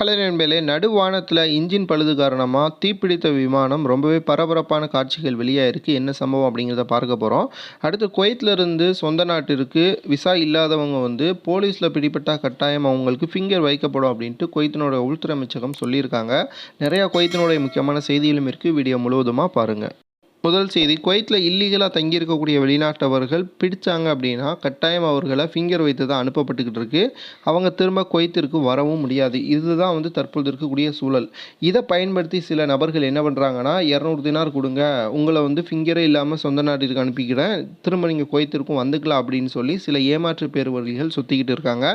Hello நண்பர்களே நடுவானத்தில் engine பழுது காரணமாக தீப்பிடித்த விமானம் ரொம்பவே பரபரப்பான காட்சிகள் வெளியாயிருக்கு. என்ன சம்பவம் அப்படிங்கிறத பார்க்க போகிறோம் அடுத்து குவைத்திலிருந்து சொந்த நாட்டிற்கு விசா இல்லாதவங்க வந்து போலீஸில் பிடிபட்டா கட்டாயம் அவங்களுக்கு ஃபிங்கர் வைக்கப்படும் அப்படின்ட்டு குவைத்தினோட உள்துறை அமைச்சகம் சொல்லியிருக்காங்க. நிறையா குவைத்தினுடைய முக்கியமான செய்திகளும் இருக்குது வீடியோ முழுவதுமாக பாருங்கள் முதல் செய்தி குவைத்தில் இல்லீகலாக தங்கியிருக்கக்கூடிய வெளிநாட்டவர்கள் பிடித்தாங்க அப்படின்னா கட்டாயம் அவர்களை ஃபிங்கர் வைத்து தான் அனுப்பப்பட்டுக்கிட்டு இருக்கு. அவங்க திரும்ப குவைத்திற்கு வரவும் முடியாது. இதுதான் வந்து தற்பொழுது இருக்கக்கூடிய சூழல். இதை பயன்படுத்தி சில நபர்கள் என்ன பண்ணுறாங்கன்னா இரநூறு தினார் கொடுங்க உங்களை வந்து ஃபிங்கரே இல்லாமல் சொந்த நாட்டிற்கு அனுப்பிக்கிறேன் திரும்ப நீங்கள் குவைத்திற்கும் வந்துக்கலாம் அப்படின்னு சொல்லி சில ஏமாற்று பேர்வழிகள் சுற்றிக்கிட்டு இருக்காங்க.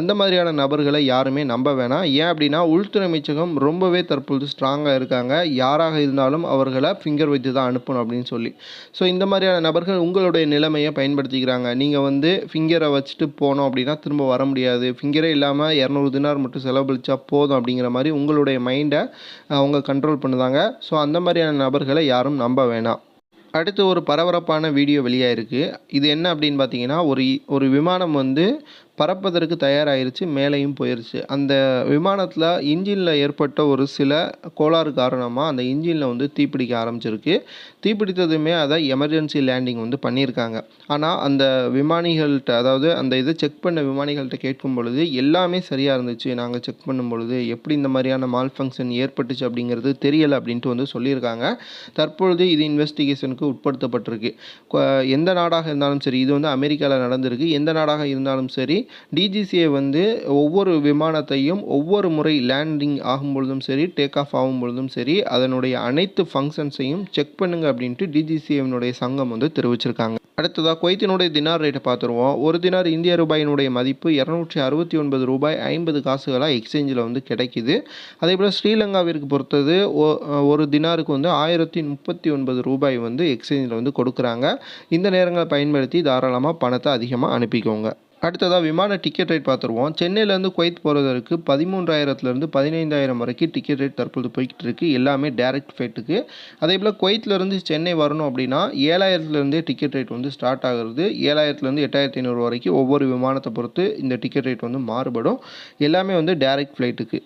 அந்த மாதிரியான நபர்களை யாருமே நம்ப வேணாம். ஏன் அப்படின்னா உள்துறை அமைச்சகம் ரொம்பவே தற்பொழுது ஸ்ட்ராங்காக இருக்காங்க. யாராக இருந்தாலும் அவர்களை ஃபிங்கர் வைத்து தான் அனுப்பணும் அப்படின்னு சொல்லி. ஸோ இந்த மாதிரியான நபர்கள் உங்களுடைய நிலைமையை பயன்படுத்திக்கிறாங்க. நீங்கள் வந்து ஃபிங்கரை வச்சுட்டு போனோம் அப்படின்னா திரும்ப வர முடியாது. ஃபிங்கரே இல்லாமல் இரநூறு தினார் மட்டும் செலவழிச்சா போதும் அப்படிங்கிற மாதிரி உங்களுடைய மைண்டை அவங்க கண்ட்ரோல் பண்ணுதாங்க. ஸோ அந்த மாதிரியான நபர்களை யாரும் நம்ப வேணாம். அடுத்து ஒரு பரபரப்பான வீடியோ வெளியாயிருக்கு. இது என்ன அப்படின்னு பார்த்தீங்கன்னா ஒரு ஒரு விமானம் வந்து பறப்பதற்கு தயாராகிருச்சு மேலேயும் போயிருச்சு. அந்த விமானத்தில் இன்ஜினில் ஏற்பட்ட ஒரு சில கோளாறு காரணமாக அந்த இன்ஜினில் வந்து தீப்பிடிக்க ஆரம்பிச்சிருக்கு. தீப்பிடித்ததுமே அதை எமர்ஜென்சி லேண்டிங் வந்து பண்ணியிருக்காங்க. ஆனால் அந்த விமானிகள்கிட்ட அதாவது அந்த இதை செக் பண்ண விமானிகள்கிட்ட கேட்கும் பொழுது எல்லாமே சரியாக இருந்துச்சு. நாங்கள் செக் பண்ணும் பொழுது எப்படி இந்த மாதிரியான மால் ஃபங்க்ஷன் ஏற்பட்டுச்சு அப்படிங்கிறது தெரியலை அப்படின்ட்டு வந்து சொல்லியிருக்காங்க. தற்பொழுது இது இன்வெஸ்டிகேஷனுக்கு உட்படுத்தப்பட்டிருக்கு. எந்த நாடாக இருந்தாலும் சரி இது வந்து அமெரிக்காவில் நடந்திருக்கு. எந்த நாடாக இருந்தாலும் சரி டிஜிசிஏ வந்து ஒவ்வொரு விமானத்தையும் ஒவ்வொரு முறை லேண்டிங் ஆகும் பொழுதும் சரி டேக் ஆஃப் ஆகும் பொழுதும் சரி அதனுடைய அனைத்து ஃபங்க்ஷன்ஸையும் செக் பண்ணுங்க அப்படின்ட்டு டிஜிசிஏவினுடைய சங்கம் வந்து தெரிவிச்சிருக்காங்க. அடுத்ததாக குவைத்தினுடைய தினார் ரேட்டை பார்த்துருவோம். ஒரு தினார் இந்திய ரூபாயினுடைய மதிப்பு இரநூற்றி அறுபத்தி ஒன்பது ரூபாய் ஐம்பது காசுகளாக எக்ஸ்சேஞ்சில் வந்து கிடைக்கிது. அதே போல் ஸ்ரீலங்காவிற்கு பொறுத்தது ஒரு தினாருக்கு வந்து ஆயிரத்தி முப்பத்தி ஒன்பது ரூபாய் வந்து எக்ஸ்சேஞ்சில் வந்து கொடுக்குறாங்க. இந்த நேரங்களை பயன்படுத்தி தாராளமாக பணத்தை அதிகமாக அனுப்பிக்கோங்க. அடுத்ததாக விமான டிக்கெட் ரேட் பார்த்துருவோம். சென்னையிலேருந்து குவைத் போகிறதற்கு பதிமூன்றாயிரத்துலேருந்து பதினைந்தாயிரம் வரைக்கும் டிக்கெட் ரேட் தற்போது போய்கிட்டு இருக்குது எல்லாமே டேரக்ட் ஃப்ளைட்டுக்கு அதே போல் குவைத்லேருந்து சென்னை வரணும் அப்படின்னா ஏழாயிரத்துலேருந்தே டிக்கெட் ரேட் வந்து ஸ்டார்ட் ஆகுறது. ஏழாயிரத்துலேருந்து எட்டாயிரத்தி ஐநூறு வரைக்கும் ஒவ்வொரு விமானத்தை பொறுத்து இந்த டிக்கெட் ரேட் வந்து மாறுபடும். எல்லாமே வந்து டேரக்ட் ஃப்ளைட்டுக்கு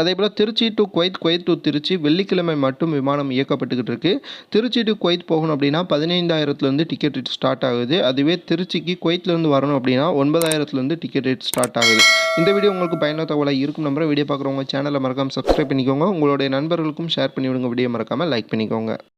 அதே போல் Trichy to Kuwait Kuwait to Trichy வெள்ளிக்கிழமை மட்டும் விமானம் இயக்கப்பட்டுக்கிட்டு இருக்குது திருச்சி டு குவைத் போகணும் அப்படின்னா பதினைந்தாயிரத்துலேருந்து டிக்கெட் ரேட் ஸ்டார்ட் ஆகுது. அதுவே திருச்சிக்கு குவைத்லேருந்து வரணும் அப்படின்னா ஒன்பதாயிரத்துலேருந்து டிக்கெட் ரேட் ஸ்டார்ட் ஆகுது. இந்த வீடியோ உங்களுக்கு பயனுள்ள தகவலாக இருக்கும் நம்புற வீடியோ பார்க்குறவங்க சேனலை மறக்காமல் சப்ஸ்கிரைப் பண்ணிக்கோங்க. உங்களுடைய நண்பர்களுக்கும் ஷேர் பண்ணி விடுங்க வீடியோ மறக்காமல் லைக் பண்ணிக்கோங்க.